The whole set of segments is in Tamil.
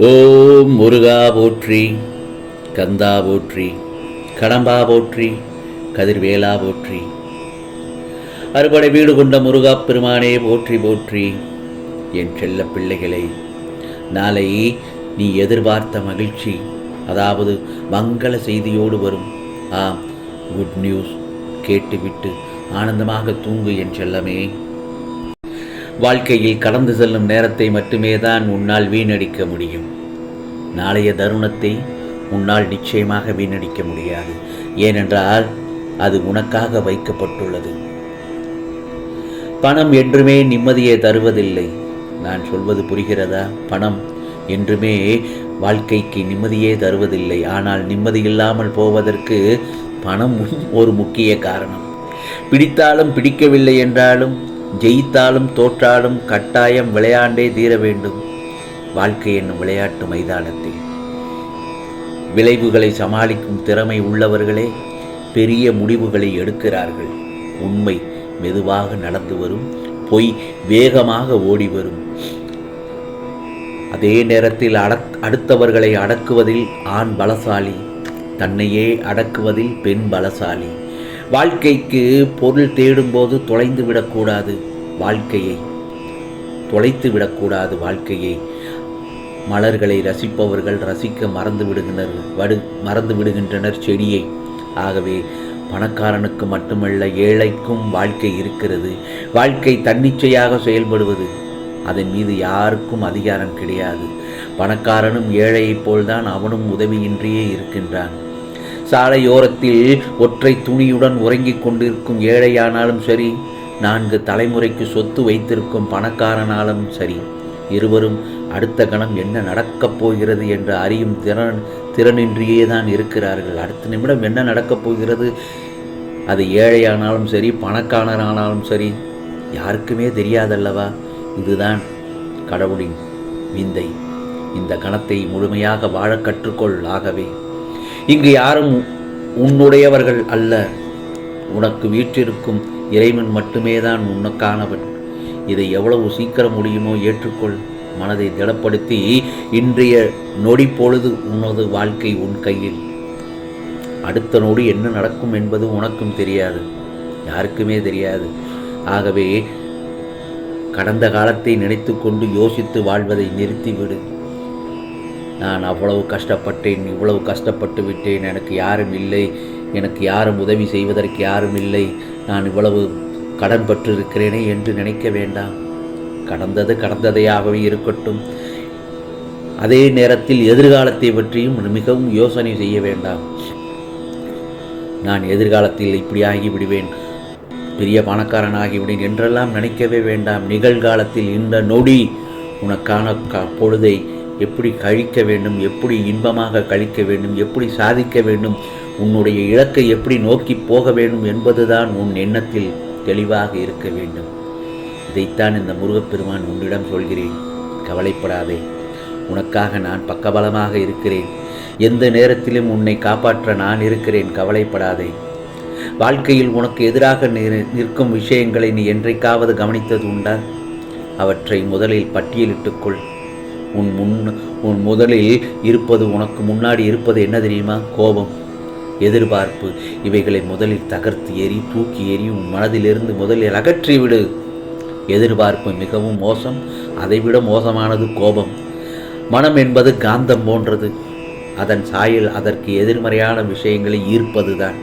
ஓம் முருகா போற்றி கந்தா போற்றி கடம்பா போற்றி கதிர்வேலா போற்றி. அறுபடை வீடு கொண்ட முருகா பெருமானே போற்றி போற்றி. என் செல்ல பிள்ளைகளை நாளை நீ எதிர்பார்த்த மகிழ்ச்சி அதாவது மங்கள செய்தியோடு வரும். ஆம் குட் நியூஸ் கேட்டுவிட்டு ஆனந்தமாக தூங்கு என் செல்லமே. வாழ்க்கையில் கடந்து செல்லும் நேரத்தை மட்டுமே தான் உன்னால் வீணடிக்க முடியும். நாளைய தருணத்தை உன்னால் நிச்சயமாக வீணடிக்க முடியாது. ஏனென்றால் அது உனக்காக வைக்கப்பட்டுள்ளது. பணம் என்றுமே நிம்மதியை தருவதில்லை. நான் சொல்வது புரிகிறதா? பணம் என்றுமே வாழ்க்கைக்கு நிம்மதியே தருவதில்லை. ஆனால் நிம்மதி இல்லாமல் போவதற்கு பணம் ஒரு முக்கிய காரணம். பிடித்தாலும் பிடிக்கவில்லை என்றாலும் ஜெயித்தாலும் தோற்றாலும் கட்டாயம் விளையாண்டே தீர வேண்டும். வாழ்க்கை என்னும் விளையாட்டு மைதானத்தில் விளைவுகளை சமாளிக்கும் திறமை உள்ளவர்களே பெரிய முடிவுகளை எடுக்கிறார்கள். உண்மை மெதுவாக நடந்து வரும் பொய் வேகமாக ஓடி வரும். அதே நேரத்தில் அடக் அடுத்தவர்களை அடக்குவதில் ஆண் பலசாலி தன்னையே அடக்குவதில் பெண் பலசாலி. வாழ்க்கைக்கு பொருள் தேடும்போது தொலைந்து விடக்கூடாது. வாழ்க்கையை. தொலைத்து விடக்கூடாது வாழ்க்கையை. மலர்களை ரசிப்பவர்கள் ரசிக்க மறந்து விடுகின்றனர் வடு மறந்து விடுகின்றனர் செடியை. ஆகவே பணக்காரனுக்கு மட்டுமல்ல ஏழைக்கும் வாழ்க்கை இருக்கிறது. வாழ்க்கை தன்னிச்சையாக செயல்படுவது. அதன் மீது யாருக்கும் அதிகாரம் கிடையாது. பணக்காரனும் ஏழையைப் போல்தான் அவனும் உதவியின்றியே இருக்கின்றான். சாலையோரத்தில் ஒற்றை துணியுடன் உறங்கிக் கொண்டிருக்கும் ஏழையானாலும் சரி நான்கு தலைமுறைக்கு சொத்து வைத்திருக்கும் பணக்காரனாலும் சரி இருவரும் அடுத்த கணம் என்ன நடக்கப் போகிறது என்று அறியும் திறன் திறனின்றியே தான் இருக்கிறார்கள். அடுத்த நிமிடம் என்ன நடக்கப் போகிறது? அது ஏழையானாலும் சரி பணக்காரனானாலும் சரி யாருக்குமே தெரியாதல்லவா? இதுதான் கடவுளின் விந்தை. இந்த கணத்தை முழுமையாக வாழ கற்றுக்கொள் ஆகவே. இங்கு யாரும் உன்னுடையவர்கள் அல்ல. உனக்கு வீற்றிருக்கும் இறைவன் மட்டுமே தான் உனக்கானவன் இதை எவ்வளவு சீக்கிரம் முடியுமோ ஏற்றுக்கொள். மனதை திடப்படுத்தி இன்றைய நொடி பொழுது உனது வாழ்க்கை உன் கையில். அடுத்த நொடி என்ன நடக்கும் என்பது உனக்கும் தெரியாது. யாருக்குமே தெரியாது. ஆகவே கடந்த காலத்தை நினைத்து கொண்டு யோசித்து வாழ்வதை நிறுத்திவிடு. நான் அவ்வளவு கஷ்டப்பட்டேன் இவ்வளவு கஷ்டப்பட்டு விட்டேன் எனக்கு யாரும் இல்லை. எனக்கு யாரும் உதவி செய்வதற்கு யாரும் இல்லை. நான் இவ்வளவு கடன் பற்றிருக்கிறேனே என்று நினைக்க வேண்டாம். கடந்தது கடந்ததையாகவே இருக்கட்டும். அதே நேரத்தில் எதிர்காலத்தை பற்றியும் மிகவும் யோசனை செய்ய வேண்டாம். நான் எதிர்காலத்தில் இப்படி ஆகிவிடுவேன் பெரிய பணக்காரன் ஆகிவிடுவேன் என்றெல்லாம் நினைக்கவே வேண்டாம். நிகழ்காலத்தில் இந்த நொடி உனக்கான க பொழுதை எப்படி கழிக்க வேண்டும்? எப்படி இன்பமாக கழிக்க வேண்டும்? எப்படி சாதிக்க வேண்டும்? உன்னுடைய இலக்கை எப்படி நோக்கி போக வேண்டும் என்பதுதான் உன் எண்ணத்தில் தெளிவாக இருக்க வேண்டும். இதைத்தான் இந்த முருகப்பெருமான் உன்னிடம் சொல்கிறேன். கவலைப்படாதே. உனக்காக நான் பக்கபலமாக இருக்கிறேன். எந்த நேரத்திலும் உன்னை காப்பாற்ற நான் இருக்கிறேன். கவலைப்படாதே. வாழ்க்கையில் உனக்கு எதிராக நிற்கும் விஷயங்களை நீ என்றைக்காவது கவனித்தது உண்டா? அவற்றை முதலில் பட்டியலிட்டுக்கொள் உன் முன் உன் முதலில் இருப்பது உனக்கு முன்னாடி இருப்பது என்ன தெரியுமா? கோபம். எதிர்பார்ப்பு. இவைகளை முதலில் தகர்த்து எறி தூக்கி எறி உன் மனதிலிருந்து முதலில் அகற்றி விடு. எதிர்பார்ப்பு மிகவும் மோசம் அதைவிட மோசமானது கோபம். மனம் என்பது காந்தம் போன்றது. அதன் சாயல் அதற்கு எதிர்மறையான விஷயங்களை ஈர்ப்பதுதான்.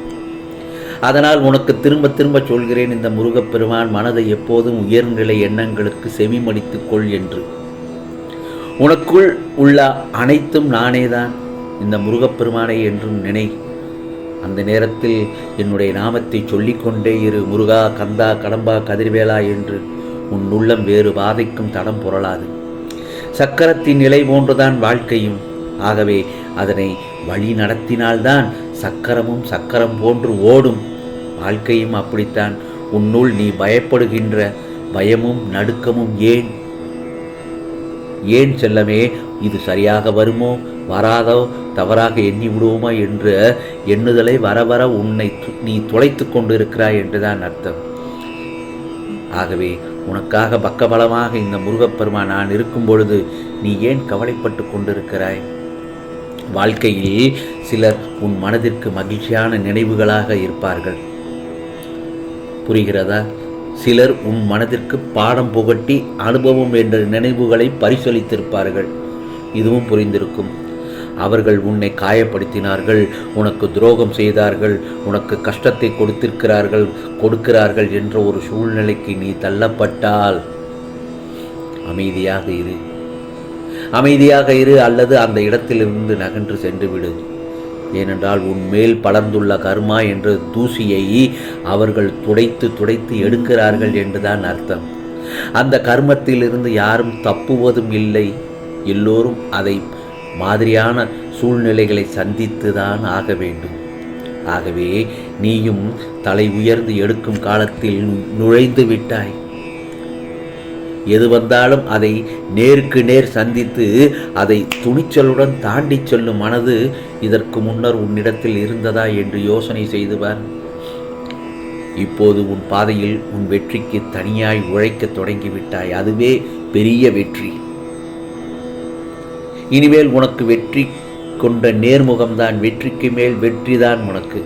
அதனால் உனக்கு திரும்ப திரும்ப சொல்கிறேன் இந்த முருகப்பெருமான் மனதை எப்போதும் உயர்நிலை எண்ணங்களுக்கு செவிமடித்துக் கொள் என்று. உனக்குள் உள்ள அனைத்தும் நானேதான். இந்த முருகப்பெருமானை என்றும் நினை. அந்த நேரத்தில் என்னுடைய நாமத்தை சொல்லிக்கொண்டே இரு முருகா கந்தா கடம்பா கதிர்வேலா என்று உன் உள்ளம் வேறு பாதைக்கும் தடம் புரளாது. சக்கரத்தின் நிலை போன்றுதான் வாழ்க்கையும். ஆகவே அதனை வழி நடத்தினால்தான் சக்கரமும் சக்கரம் போன்று ஓடும். வாழ்க்கையும் அப்படித்தான். உன்னுள் நீ பயப்படுகின்ற பயமும் நடுக்கமும் ஏன்? ஏன் செல்லமே இது சரியாக வருமோ வராதோ தவறாக எண்ணி விடுவோமா என்ற எண்ணுதலை வர வர உன்னை நீ துளைத்து கொண்டிருக்கிறாய் என்றுதான் அர்த்தம். ஆகவே உனக்காக பக்கபலமாக இந்த முருகப்பெருமான் நான் இருக்கும் பொழுது நீ ஏன் கவலைப்பட்டு கொண்டிருக்கிறாய்? வாழ்க்கையில் சிலர் உன் மனதிற்கு மகிழ்ச்சியான நினைவுகளாக இருப்பார்கள். புரிகிறதா? சிலர் உன் மனதிற்கு பாடம் புகட்டி அனுபவம் என்ற நினைவுகளை பரிசளித்திருப்பார்கள். இதுவும் புரிந்திருக்கும். அவர்கள் உன்னை காயப்படுத்தினார்கள் உனக்கு துரோகம் செய்தார்கள் உனக்கு கஷ்டத்தை கொடுத்திருக்கிறார்கள் கொடுக்கிறார்கள் என்ற ஒரு சூழ்நிலைக்கு நீ தள்ளப்பட்டால். அமைதியாக இரு. அமைதியாக இரு அல்லது அந்த இடத்திலிருந்து நகன்று சென்று விடு ஏனென்றால் உன் மேல் படர்ந்துள்ள கர்மா என்ற தூசியை அவர்கள் துடைத்து துடைத்து எடுக்கிறார்கள் என்றுதான் அர்த்தம். அந்த கர்மத்திலிருந்து யாரும் தப்புவதும் இல்லை. எல்லோரும் அதை மாதிரியான சூழ்நிலைகளை சந்தித்து தான் ஆக வேண்டும். ஆகவே நீயும் தலை உயர்ந்து எடுக்கும் காலத்தில் நுழைந்து விட்டாய். எது வந்தாலும் அதை நேருக்கு நேர் சந்தித்து அதை துணிச்சலுடன் தாண்டி செல்லும் மனது இதற்கு முன்னர் உன்னிடத்தில் இருந்ததா என்று யோசனை செய்துவார் இப்போது உன் பாதையில் உன் வெற்றிக்கு தனியாய் உழைக்க தொடங்கிவிட்டாய். அதுவே பெரிய வெற்றி. இனிமேல் உனக்கு வெற்றி கொண்ட நேர்முகம்தான் வெற்றிக்கு மேல் வெற்றிதான் உனக்கு.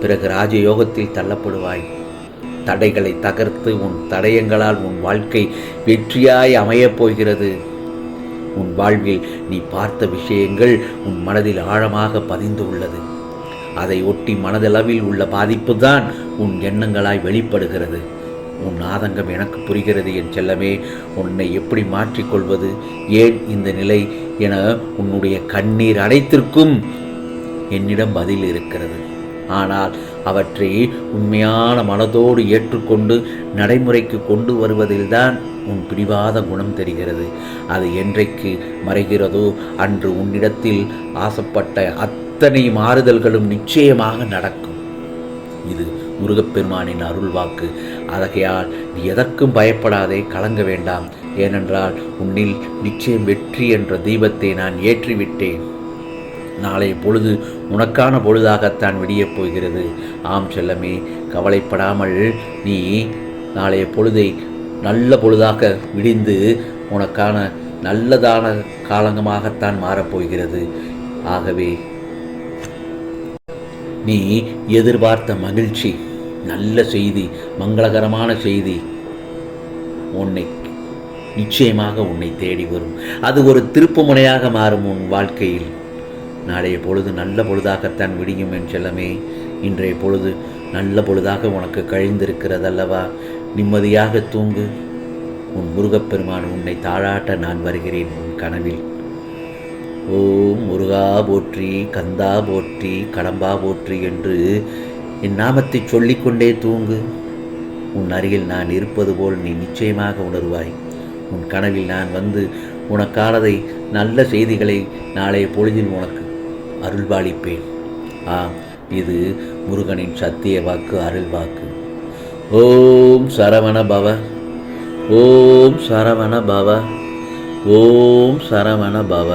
பிறகு ராஜயோகத்தில் தள்ளப்படுவாய். தடைகளை தகர்த்து உன் தடயங்களால் உன் வாழ்க்கை வெற்றியாய் அமையப் போகிறது. உன் வாழ்வில் நீ பார்த்த விஷயங்கள் உன் மனதில் ஆழமாக பதிந்து உள்ளது. அதை ஒட்டி மனதளவில் உள்ள பாதிப்பு தான் உன் எண்ணங்களாய் வெளிப்படுகிறது. உன் ஆதங்கம் எனக்கு புரிகிறது என் செல்லமே உன்னை எப்படி மாற்றிக்கொள்வது? ஏன் இந்த நிலை என உன்னுடைய கண்ணீர் அனைத்திற்கும் என்னிடம் பதில் இருக்கிறது. ஆனால் அவற்றை உண்மையான மனதோடு ஏற்றுக்கொண்டு நடைமுறைக்கு கொண்டு வருவதில்தான் உன் பிடிவாத குணம் தெரிகிறது. அது என்றைக்கு மறைகிறதோ அன்று உன்னிடத்தில் ஆசைப்பட்ட அத்தனை மாறுதல்களும் நிச்சயமாக நடக்கும். இது முருகப்பெருமானின் அருள்வாக்கு. ஆகையால் நீ எதற்கும் பயப்படாதே கலங்க வேண்டாம். ஏனென்றால் உன்னில் நிச்சயம் வெற்றி என்ற தீபத்தை நான் ஏற்றிவிட்டேன். நாளைய பொழுது உனக்கான பொழுதாகத்தான் விடியப் போகிறது. ஆம் செல்லமே கவலைப்படாமல் நீ நாளைய பொழுதை நல்ல பொழுதாக விடிந்து உனக்கான நல்லதான காலங்கமாகத்தான் மாறப்போகிறது ஆகவே நீ எதிர்பார்த்த மகிழ்ச்சி நல்ல செய்தி மங்களகரமான செய்தி. உன்னை நிச்சயமாக உன்னை தேடி வரும். அது ஒரு திருப்புமுனையாக மாறும் உன் வாழ்க்கையில். நாளைய பொழுது நல்ல பொழுதாகத்தான் விடியும் என் செல்லமே. இன்றைய பொழுது நல்ல பொழுதாக உனக்கு கழிந்திருக்கிறதல்லவா? நிம்மதியாக தூங்கு. உன் முருகப்பெருமான் உன்னை தாழாட்ட நான் வருகிறேன் உன் கனவில். ஓம் முருகா போற்றி கந்தா போற்றி கடம்பா போற்றி என்று என் நாமத்தை சொல்லிக்கொண்டே தூங்கு. உன் அருகில் நான் இருப்பது போல் நீ நிச்சயமாக உணர்வாய். உன் கனவில் நான் வந்து உனக்கானதை நல்ல செய்திகளை நாளைய பொழுதில் உனக்கு அருள்பாலிப்பேன் ஆம் இது முருகனின் சத்திய வாக்கு அருள் வாக்கு. ஓம் சரவண பவ. ஓம் சரவண பவ. ஓம் சரவண பவ.